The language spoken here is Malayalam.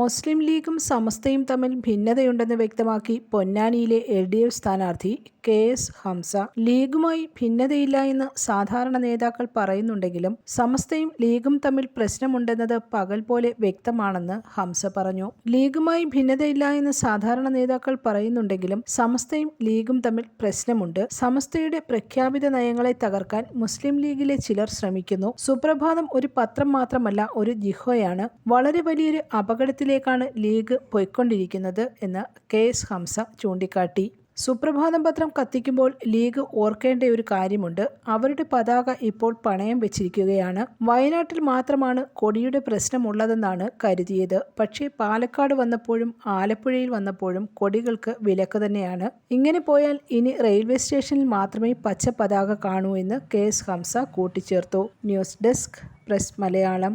മുസ്ലിം ലീഗും സമസ്തയും തമ്മിൽ ഭിന്നതയുണ്ടെന്ന് വ്യക്തമാക്കി പൊന്നാനിയിലെ എൽ ഡി എഫ് സ്ഥാനാർത്ഥി കെ എസ് ഹംസ. ലീഗുമായി ഭിന്നതയില്ല എന്ന് സാധാരണ നേതാക്കൾ പറയുന്നുണ്ടെങ്കിലും സമസ്തയും ലീഗും തമ്മിൽ പ്രശ്നമുണ്ടെന്നത് പകൽ പോലെ വ്യക്തമാണെന്ന് ഹംസ പറഞ്ഞു. ലീഗുമായി ഭിന്നതയില്ല എന്ന് സാധാരണ നേതാക്കൾ പറയുന്നുണ്ടെങ്കിലും സമസ്തയും ലീഗും തമ്മിൽ പ്രശ്നമുണ്ട്. സമസ്തയുടെ പ്രഖ്യാപിത നയങ്ങളെ തകർക്കാൻ മുസ്ലിം ലീഗിലെ ചിലർ ശ്രമിക്കുന്നു. സുപ്രഭാതം ഒരു പത്രം മാത്രമല്ല ഒരു ജിഹോയാണ് വളരെ വലിയൊരു അപകടത്തിലേക്കാണ് ലീഗ് പോയിക്കൊണ്ടിരിക്കുന്നത് എന്ന് കെ എസ് ഹംസ ചൂണ്ടിക്കാട്ടി. സുപ്രഭാതം പത്രം കത്തിക്കുമ്പോൾ ലീഗ് ഓർക്കേണ്ട ഒരു കാര്യമുണ്ട്. അവരുടെ പതാക ഇപ്പോൾ പണയം വെച്ചിരിക്കുകയാണ്. വയനാട്ടിൽ മാത്രമാണ് കൊടിയുടെ പ്രശ്നമുള്ളതെന്നാണ് കരുതിയത്. പക്ഷേ പാലക്കാട് വന്നപ്പോഴും ആലപ്പുഴയിൽ വന്നപ്പോഴും കൊടികൾക്ക് വിലക്ക് തന്നെയാണ്. ഇങ്ങനെ പോയാൽ ഇനി റെയിൽവേ സ്റ്റേഷനിൽ മാത്രമേ പച്ച പതാക കാണൂ എന്ന് കെ എസ് ഹംസ കൂട്ടിച്ചേർത്തു. News desk press Malayalam.